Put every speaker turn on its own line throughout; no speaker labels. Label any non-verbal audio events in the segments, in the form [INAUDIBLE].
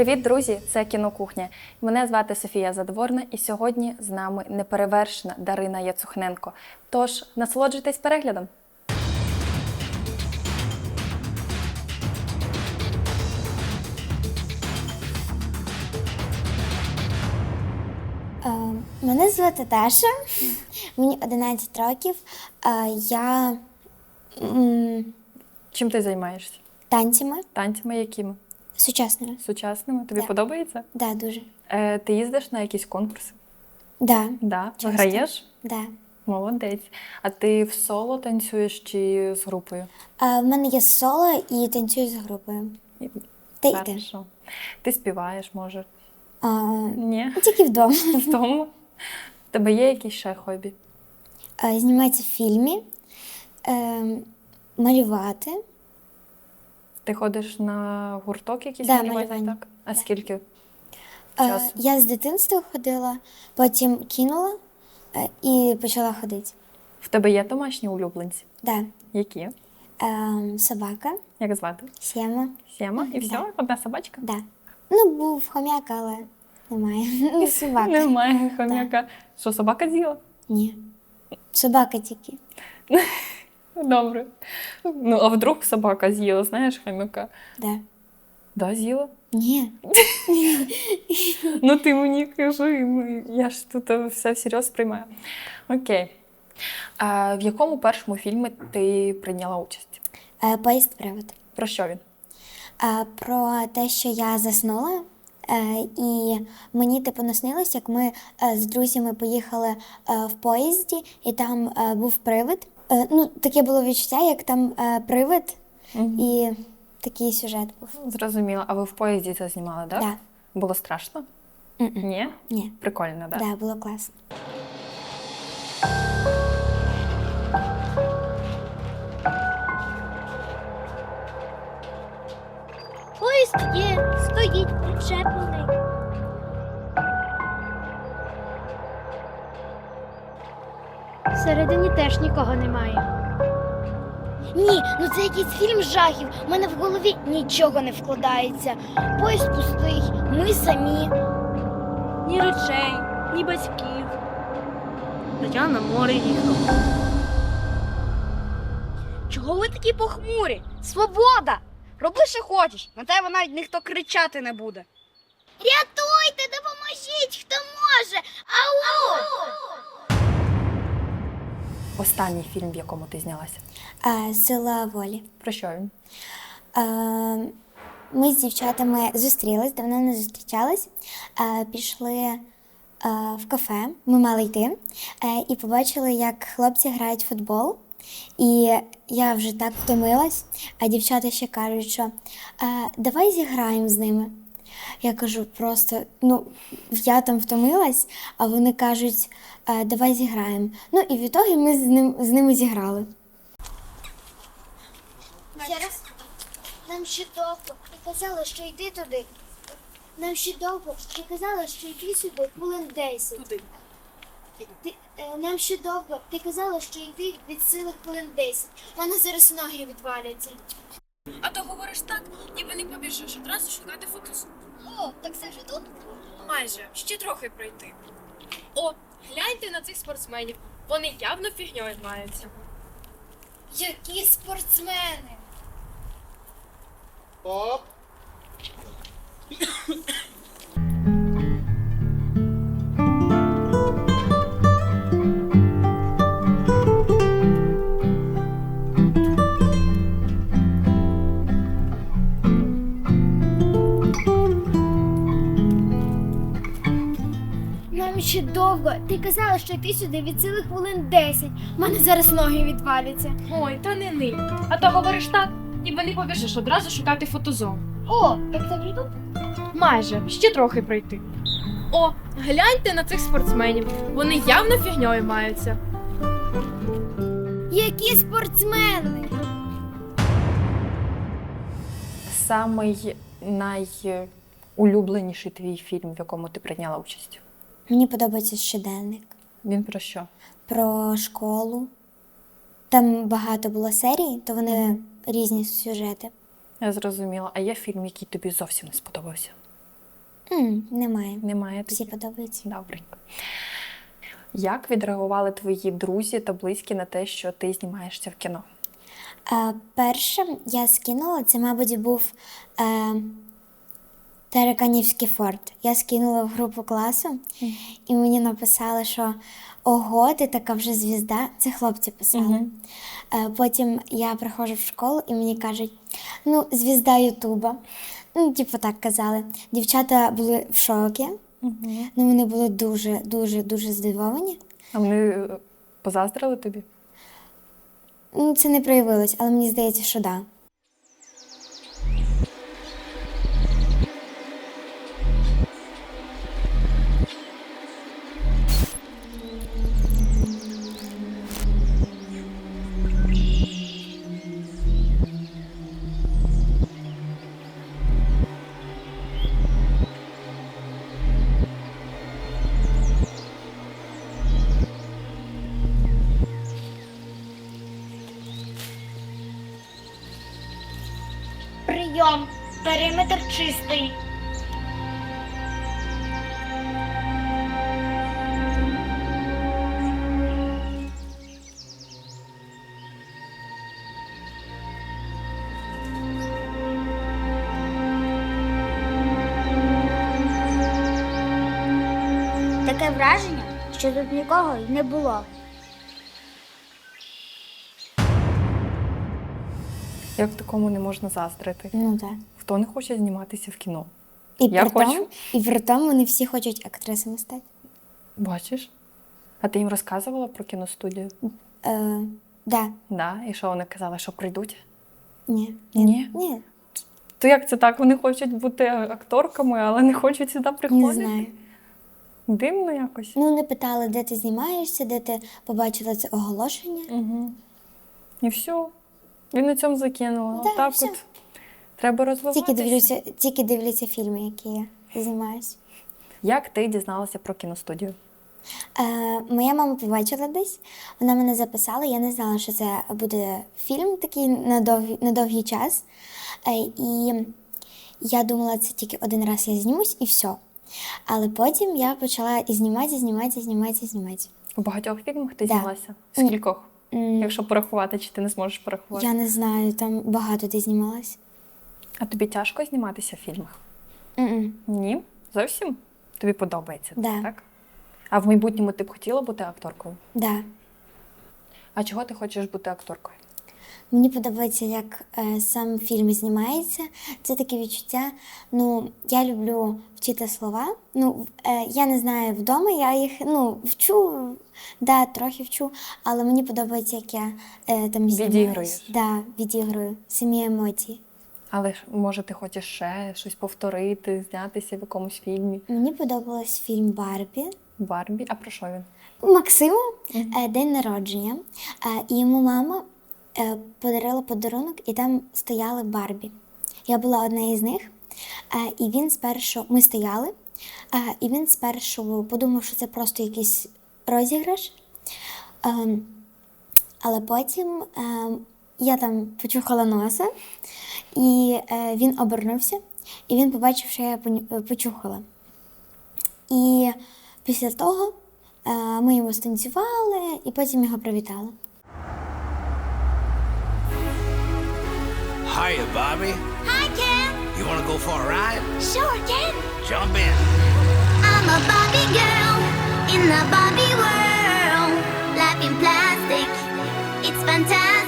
Привіт, друзі! Це кінокухня. Мене звати Софія Задворна, і сьогодні з нами неперевершена Дарина Яцухненко. Тож насолоджуйтесь переглядом.
Е, Мене звати Даша, мені 11 років. Е, Я
Чим ти займаєшся?
танцями
Танцями якими?
Сучасними.
Сучасними? Тобі
Так.
подобається?
Да, дуже.
Е, ти їздиш на якісь конкурси?
Да,
Да.
Часто.
Виграєш?
да.
Молодець. А ти в соло танцюєш чи з групою?
Е, В мене є соло і танцюю з групою. Та й ти.
Хорошо. Ти співаєш, може?
А,
Ні.
Тільки вдома. [LAUGHS]
В тому. В тебе є якісь ще хобі?
Е, Знімається в фільмі, е, малювати.
Ти ходиш на гурток якийсь
Да,
малювання,
малювання.
так? А
Да.
скільки
Е,
часу?
Я з дитинства ходила, потім кинула е, і почала ходити.
В тебе є домашні улюбленці?
Да.
Які?
Е, Собака,
Як звати?
сіма.
Сєма? І
Да.
Одна собачка?
Да. Ну, був хомяк, але немає. [LAUGHS] Ну, собака.
Немає хомяка. Що, собака з'їла?
Ні. Собака тільки. [LAUGHS]
Добре. Ну, а вдруг собака з'їла, знаєш, хомяка?
Да.
Да, з'їла.
Ні.
Ну ти мені кажи, ну, я ж тут е, все всерйоз сприймаю. Окей. А в якому першому фільмі ти прийняла участь?
Е, Поїзд привод.
Про що він?
Е, Про те, що я заснула. е, І мені типу наснилось, як ми е, з друзями поїхали е, в поїзді, і там е, був привид. Е, Ну, таке було відчуття, як там е, привид, і такий сюжет був.
Зрозуміло. А ви в поїзді це знімали, так?
Да.
Було страшно?
Мгм.
Ні?
Ні.
Прикольно, так?
Да, було класно.
Поїзд є, стоїть причеплений. Всередині теж нікого немає. Ні, ну це якийсь фільм жахів. У мене в голові нічого не вкладається. Поїзд пустий, ми самі.
Ні речей, ні батьків. Хоча на море їхав.
Чого ви такі похмурі? Свобода! Роби, що хочеш, на тебе навіть ніхто кричати не буде.
Рятуйте, допоможіть, хто може. Ау!
Останній фільм, в якому ти знялася.
Е, Сила волі.
Про що він?
Е, Ми з дівчатами зустрілись, давно не зустрічались. Е, Пішли в кафе, ми мали йти, і побачили, як хлопці грають в футбол. І я вже так втомилась, а дівчата ще кажуть, що давай зіграємо з ними. Я кажу, просто ну я там втомилась, а вони кажуть, «Е, давай зіграємо. Ну і відтоді ми з ним з ними зіграли.
Ще раз. Нам ще довго. Ти казала, що йти туди. Нам ще довго. Ти казала, що йти сюди хвилин 10.
Туди.
Ти, е, нам ще довго. Ти казала, що йти від сили хвилин 10. У мене зараз ноги відваляться.
А то говориш так, ніби не побіжиш одразу шукати фотос.
О, так це вже тут?
Майже, ще трохи пройти. О, гляньте на цих спортсменів. Вони явно фігньою маються.
Які спортсмени! Нам довго. Ти казала, що йти сюди від сили хвилин 10. У мене зараз ноги відваляться.
Ой, та не ни. А то говориш так, ніби не побіжиш одразу шукати фотозон.
О, так це вже тут?
Майже, ще трохи пройти. О, гляньте на цих спортсменів. Вони явно фігньою маються.
Які спортсмени?
Самий найулюбленіший твій фільм, в якому ти прийняла участь?
Мені подобається щоденник.
Він про що?
про школу. Там багато було серій, то вони різні сюжети.
Я зрозуміла. А є фільм, який тобі зовсім не сподобався?
М, немає.
Немає
Всі подобаються.
Добренько. Як відреагували твої друзі та близькі на те, що ти знімаєшся в кіно?
А, перше я скинула, це, мабуть, був е, Тараканівський форт. Я скинула в групу класу, і мені написали, що ого, ти така вже звізда. Це хлопці писали. Е, потім я приходжу в школу і мені кажуть, ну, звізда Ютуба. Ну, типу так казали. Дівчата були в шокі. Ну, вони були дуже, дуже, дуже здивовані.
А вони е, позаздрили тобі?
Ну, це не проявилось, але мені здається, що да.
Периметр чистий. Таке враження, що тут нікого й не було.
Як такому не можна заздрити?
Ну так.
Хто не хоче зніматися в кіно?
І
Я
при тому,
хочу.
і при тому вони всі хочуть актрисами стати.
Бачиш? А ти їм розказувала про кіностудію?
Е, да.
Да, і що вони казали, що прийдуть?
Ні.
Ні?
Ні.
То як це так? Вони хочуть бути акторками, але не хочуть сюди приходити?
Не знаю.
Дивно якось.
Ну, не питали, де ти знімаєшся, де ти побачила це оголошення.
Угу. І все. І на цьому закинула.
Да,
Отак
все.
от. Треба розвиватися.
Тільки дивлюся, тільки дивляться фільми, які я знімаюся.
Як ти дізналася про кіностудію?
Е, моя мама побачила десь, вона мене записала. Я не знала, що це буде фільм такий на довгий, на довгий час. Е, і я думала, це тільки один раз я знімусь і все. Але потім я почала і знімати, і знімати, і знімати, і знімати.
У багатьох фільмах ти
Да.
знялася? Скількох?
М,
Якщо порахувати, чи ти не зможеш порахувати?
Я не знаю, там багато де знімалась.
А тобі тяжко зніматися в фільмах?
М-м.
Ні, зовсім? Тобі подобається,
Да.
так? А в майбутньому ти б хотіла бути акторкою?
Да.
А чого ти хочеш бути акторкою?
Мені подобається, як е, сам фільм знімається. Це таке відчуття. Ну, я люблю вчити слова. Ну, е, я не знаю вдома, я їх ну, вчу, да, трохи вчу, але мені подобається, як я е, там знімаюсь.
Відігруєш.
Да, відігрую самі емоції.
Але ж, може, ти хочеш ще щось повторити, знятися в якомусь фільмі?
Мені подобалось фільм Барбі.
Барбі. А про що він?
Максиму е, день народження, е, і йому мама е, подарила подарунок, і там стояли Барбі. Я була одна із них, і він спершу ми стояли, і він спершу подумав, що це просто якийсь розіграш. Ем, але потім е, я там почухала носа, і е, він обернувся, і він побачив, що я почухала. І після того е, ми йому станцювали і потім його привітали.
Hiya, Bobby.
Hi, Ken.
You want to go for a ride?
Sure, Ken.
Jump in.
I'm a Barbie girl in the Barbie world. Life in plastic, it's fantastic.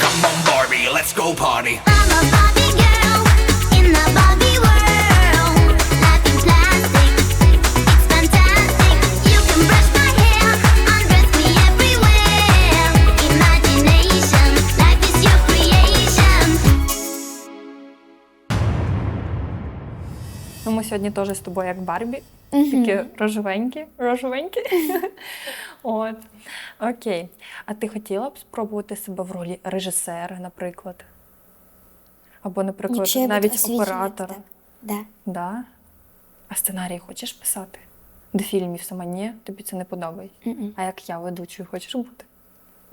Come on, Barbie, let's go party.
I'm a Barbie girl in the Barbie world. Life in plastic, it's fantastic. You can brush my hair, undress me everywhere. Imagination, life is your creation.
Ну, ми сьогодні теж з тобою як Барбі, тільки рожевенькі, рожевенькі. От. Окей. А ти хотіла б спробувати себе в ролі режисера, наприклад? Або, наприклад,
Якщо
навіть оператора.
так. Да.
Да? А сценарій хочеш писати? До фільмів сама ні, тобі це не подобається.
Мгм.
А як я ведучою хочеш бути?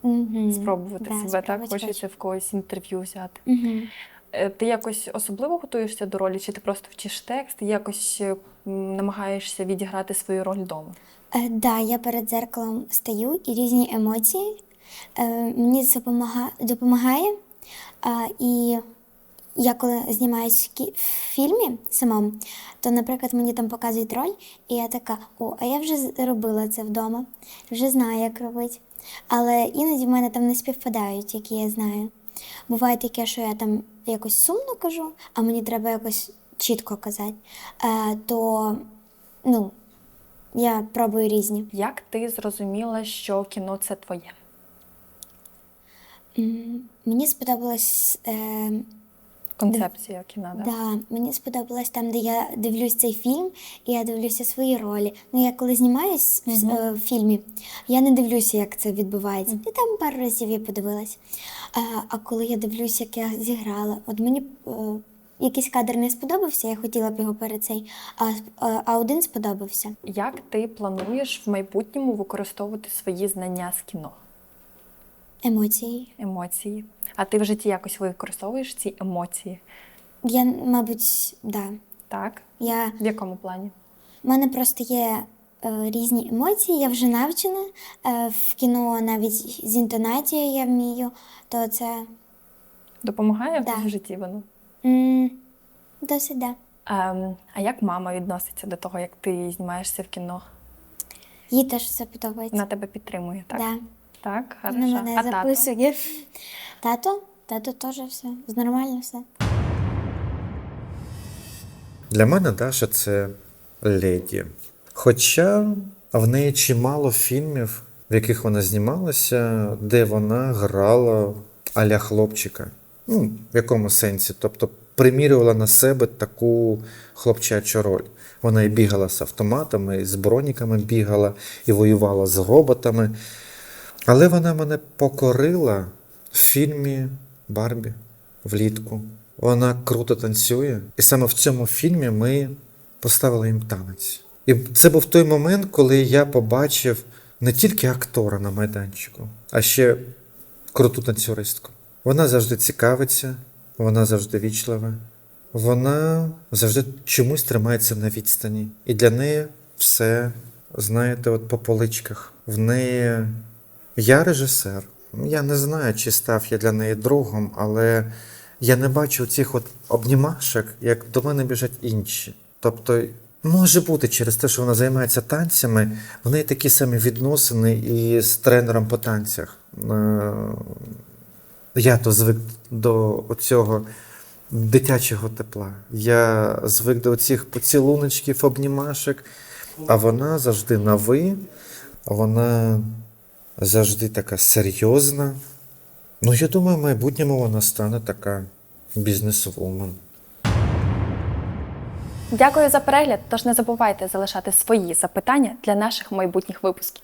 Мгм.
спробувати
Да,
себе, так? Хочеться в когось інтерв'ю взяти.
Мгм.
Е, Ти якось особливо готуєшся до ролі, чи ти просто вчиш текст якось е, намагаєшся відіграти свою роль вдома?
Е, да, я перед зеркалом стою і різні емоції. Е, мені це допомагає. А, і я коли знімаюсь в фільмі самому, то, наприклад, мені там показують роль, і я така: о, а я вже робила це вдома, вже знаю, як робити. Але іноді в мене там не співпадають, які я знаю. Буває таке, що я там якось сумно кажу, а мені треба якось чітко казати. Е, то ну, я пробую різні.
Як ти зрозуміла, що кіно це твоє?
Мені сподобалось. Е,
Концепція кіна, так?
да, мені сподобалось там, де я дивлюсь цей фільм, і я дивлюся свої ролі. Ну, я коли знімаюсь в, з- е, в фільмі, я не дивлюся, як це відбувається. І там пару разів я подивилась. А, а коли я дивлюся, як я зіграла, от мені е, якийсь кадр не сподобався, я хотіла б його перед цей, а, а, один сподобався.
Як ти плануєш в майбутньому використовувати свої знання з кіно,
Емоції.
емоції? А ти в житті якось використовуєш ці емоції?
Я, мабуть, да.
Так?
Я
В якому плані?
У мене просто є е, різні емоції, я вже навчена. Е, в кіно навіть з інтонацією я вмію, то це
Допомагає
Да.
в житті воно?
М, досить да.
Ем, а як мама відноситься до того, як ти знімаєшся в кіно?
Їй теж все подобається.
Вона тебе підтримує, так?
Да.
Так,
Вона
хорошо.
мене
а тато?
записує. Тато? Тато теж все. Нормально все.
Для мене Даша це леді. Хоча в неї чимало фільмів, в яких вона знімалася, де вона грала аля хлопчика. Ну, в якому сенсі? Тобто примірювала на себе таку хлопчачу роль. Вона і бігала з автоматами, і з броніками бігала, і воювала з роботами. Але вона мене покорила в фільмі Барбі влітку. Вона круто танцює. І саме в цьому фільмі ми поставили їм танець. І це був той момент, коли я побачив не тільки актора на майданчику, а ще круту танцюристку. Вона завжди цікавиться, вона завжди вічлива, вона завжди чомусь тримається на відстані. І для неї все, знаєте, от по поличках. В неї я режисер. Я не знаю, чи став я для неї другом, але я не бачу цих от обнімашок, як до мене біжать інші. Тобто, може бути через те, що вона займається танцями, в неї такі самі відносини і з тренером по танцях. Я то звик до цього дитячого тепла. Я звик до цих поцілуночків, обнімашок, а вона завжди на ви, вона завжди така серйозна. Ну, я думаю, в майбутньому вона стане така бізнесвумен.
Дякую за перегляд. Тож не забувайте залишати свої запитання для наших майбутніх випусків.